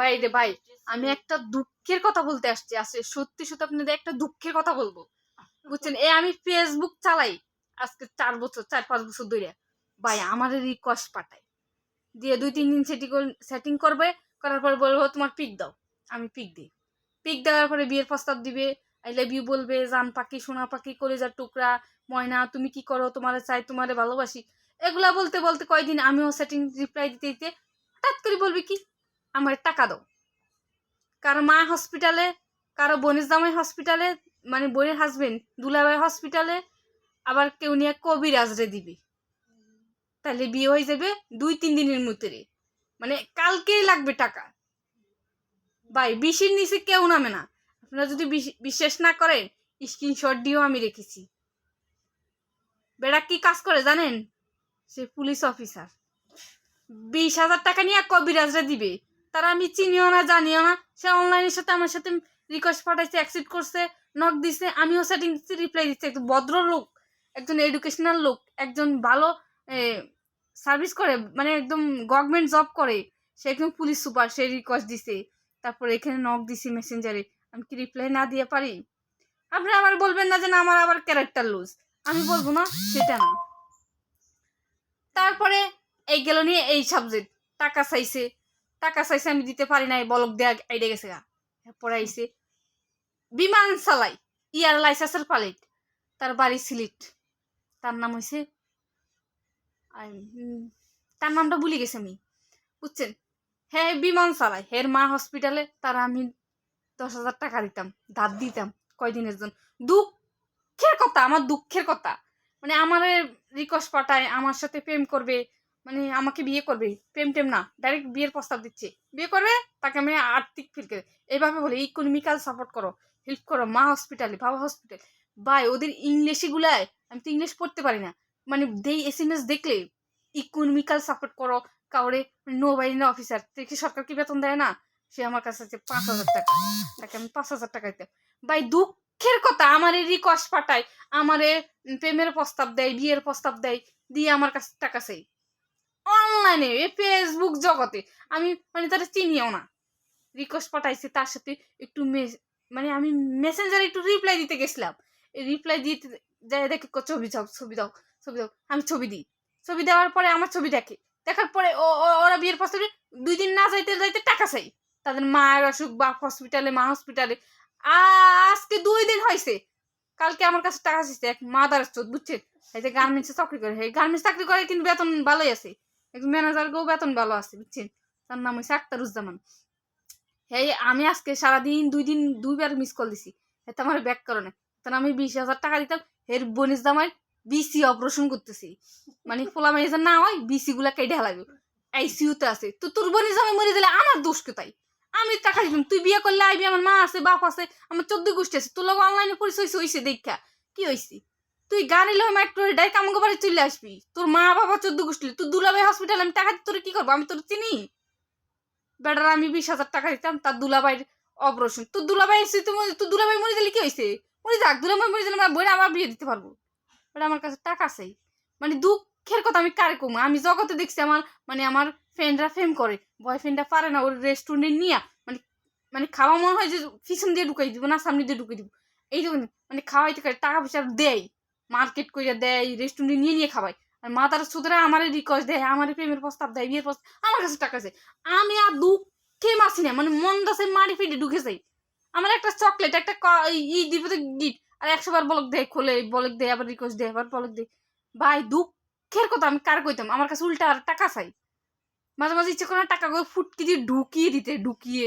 ভাই রে ভাই, আমি একটা দুঃখের কথা বলতে আসছি আসলে সত্যি সত্যি আপনাদের একটা দুঃখের কথা বলব। বুঝছেন? এ আমি ফেসবুক চালাই আজকে চার বছর, চার, পাঁচ বছর ধরে। ভাই, আমার রিকোয়েস্ট পাঠাই দিয়ে দুই, তিন দিন সেটি সেটিং করবে, করার পর বলব তোমার পিক দাও। আমি পিক দিই। পিক দেওয়ার পরে বিয়ের প্রস্তাব দিবে। আই লাভ ইউ বলবে, জান পাখি, সোনা পাখি, কলেজার টুকরা, ময়না, তুমি কি করো? তোমারে চাই, তোমারে ভালোবাসি। এগুলা বলতে বলতে কয়দিন আমিও সেটিং রিপ্লাই দিতে দিতে, হঠাৎ করে বলবে কি আমার টাকা দাও। কারও মা হসপিটালে কারও বোনের জামাই হসপিটালে মানে বোনের হাজবেন্ড দুলাভাই হসপিটালে আবার কেউ নিয়ে কবিরাজরে দিবি। তাহলে বিয়ে হয়ে যাবে দুই তিন দিনের মধ্যে মানে কালকেই লাগবে টাকা। ভাই, বিশের নিচে কেউ নামে না। আপনারা যদি বিশ- বিশ্বাস না করেন স্ক্রিনশট দিয়েও আমি রেখেছি। বেড়া কি কাজ করে জানেন? সে পুলিশ অফিসার বিশ হাজার টাকা নিয়ে কবিরাজরা দিবে। তারা আমি চিনিও না, জানিও না। সে অনলাইনের সাথে আমার সাথে রিকোয়েস্ট পাঠাইছে অ্যাকসেপ্ট করছে নক দিছে, আমিও সেটিং দিচ্ছি রিপ্লাই দিচ্ছি একজন ভদ্র লোক, একজন এডুকেশনাল লোক, একজন ভালো সার্ভিস করে মানে একদম গভর্নমেন্ট জব করে। সে একদম পুলিশ সুপার সে রিকোয়েস্ট দিছে। তারপরে এখানে নক দিছি মেসেঞ্জারে আমি কি রিপ্লাই না দিয়ে পারি? আপনি আবার বলবেন না যে না, আমার আবার ক্যারেক্টার লুজ আমি বলব না, সেটা না। তারপরে এই গেল নিয়ে এই সাবজেক্ট টাকা চাইছে। টাকা চাইছে আমি দিতে পারি নাই, বলক দেয়া আইডে গেছে গা। পরে আইছে, বিমান চালাই, ইয়ার লাইসেন্সের পাইলট তার বাড়ি সিলেট। তার নাম হয়েছে তার নামটা ভুলে গেছে আমি, বুঝছেন? হ্যাঁ বিমান চালাই, হের মা হসপিটালে, তার আমি দশ হাজার টাকা দিতাম, দাঁত দিতাম, কয়দিনের জন্য। দুঃখের কথা, আমার দুঃখের কথা। মানে আমার রিকোয়েস্ট পাঠায়, আমার সাথে প্রেম করবে মানে আমাকে বিয়ে করবে, প্রেম টেম না ডাইরেক্ট বিয়ের প্রস্তাব দিচ্ছে। বিয়ে করবে, তাকে আমি আর্থিক ফিল করে। এইভাবে বলে ইকোনমিক্যাল সাপোর্ট করো হেল্প করো, মা হসপিটালে বাবা হসপিটাল বাই ওদের ইংলিশগুলায় আমি তো ইংলিশ পড়তে পারি না। মানে দেই এস এম এস দেখলে ইকোনমিক্যাল সাপোর্ট করো, কাউরে নো বাইন অফিসার দেখি সরকার কি বেতন দেয় না? সে আমার কাছে আছে পাঁচ হাজার টাকা, তাকে আমি পাঁচ হাজার টাকা দিতাম ভাই, দুঃখের কথা, আমার রিকোয়েস্ট পাঠায়, আমারে প্রেমের প্রস্তাব দেয়, বিয়ের প্রস্তাব দেয়, দিয়ে আমার কাছে টাকা চাই। অনলাইনে ফেসবুক জগতে। আমি মানে তারা চিনিও না। রিকোয়েস্ট পাঠাইছে, তার সাথে একটু মানে আমি মেসেঞ্জারে একটু রিপ্লাই দিতে গেছিলাম। রিপ্লাই দিতে যাই দেখে ছবি দাও ছবি দাও ছবি দাও। আমি ছবি দিই। ছবি দেওয়ার পরে আমার ছবি দেখে। দেখার পরে ওরা বিয়ের প্রস্তাবে দুই দিন না যাইতে যাইতে টাকা চাই। তাদের মায়ের অসুখ, বাপ হসপিটালে মা হসপিটালে আজকে দুই দিন হয়েছে কালকে আমার কাছে টাকা চাইছে, এক মাদার চোদ, বুঝছেন? এই যে গার্মেন্টসে চাকরি করে গার্মেন্টস চাকরি করে কিন্তু বেতন ভালোই আছে। একজন ম্যানেজারকেও বেতন ভালো আছে, বুঝছেন? তার নাম হচ্ছে আক্তারুজ্জামান এই আমি আজকে সারাদিন দুই দিন, দুইবার মিস কল দিছি। এতে আমার ব্যাক করে না আমি বিশ হাজার টাকা দিতাম। এর বনিস দামার বিসি অপারেশন করতেছি। মানে ফোলা মাইজা না হয় বিসি গুলা কেটে হালাবে আইসিউতে আছে। তো তোর বনিস জামাই মরে দিলে আমার দোষ কোথায়? আমি টাকা দিতাম। তুই বিয়ে করলে আইবি, আমার মা আছে, বাপ আছে, আমার চোদ্দ গোষ্ঠী আছে। তোর লোক অনলাইনে পরিচয় হয়েছে হয়েছে দেখা। কি হয়েছে তুই গাড়ি লো মেট্রো ডাইরেক্ট আমাকে বাড়ি চলে আসবি। তোর মা বাবা চোদ্দ গোষ্ঠী তুই দুলাভাই হসপিটাল আমি টাকা তোর কি করব? আমি তোর চিনি? বেটার, আমি বিশ হাজার টাকা দিতাম, তার দুলাভাইয়ের অপারেশন তোর দুলাভাই এসে তুমি তোর দুলাভাই মরে দিলে কি হয়েছে? মরে যাক, দুলাভাই মরে দিলে আমার বইটা আমার বিয়ে দিতে পারব। বেটা, আমার কাছে টাকা চাই মানে দুঃখের কথা আমি কারে কমু? আমি জগতে দেখছি আমার মানে আমার ফ্রেন্ডরা ফেম করে। বয়ফ্রেন্ডরা পারে না, ওর রেস্টুরেন্টে নিয়ে। মানে মানে খাওয়া মনে হয় যে পিছন দিয়ে ঢুকাই দিব না, সামনে দিয়ে ঢুকাই দিব। এই জন্য মানে খাওয়াইতে টাকা পয়সা দেয়। মার্কেট করে দেয় রেস্টুরেন্টে নিয়ে নিয়ে খাওয়াই আর মা তার সুতরা আমার রিকোয়েস্ট দেয় আমার প্রেমের প্রস্তাব দেয়, বিয়ের প্রস্তাব, আমার কাছে টাকা আছে আমি আর দুঃখে মাসি না মানে মন দাসে মারি ফিটে ঢুকে যাই। আমার একটা চকলেট একটা ই দিব তো গিফট আর একশো বার বলক দেয়, খোলে, বলক দেয়, আবার রিকোয়েস্ট দেয়, আবার বলক দেয়। ভাই, দুঃখের কথা আমি কার কইতাম? আমার কাছে উল্টা আর টাকা চাই। মাঝে মাঝে ইচ্ছে করে টাকা ফুটকি দিয়ে ঢুকিয়ে দিতে, ঢুকিয়ে।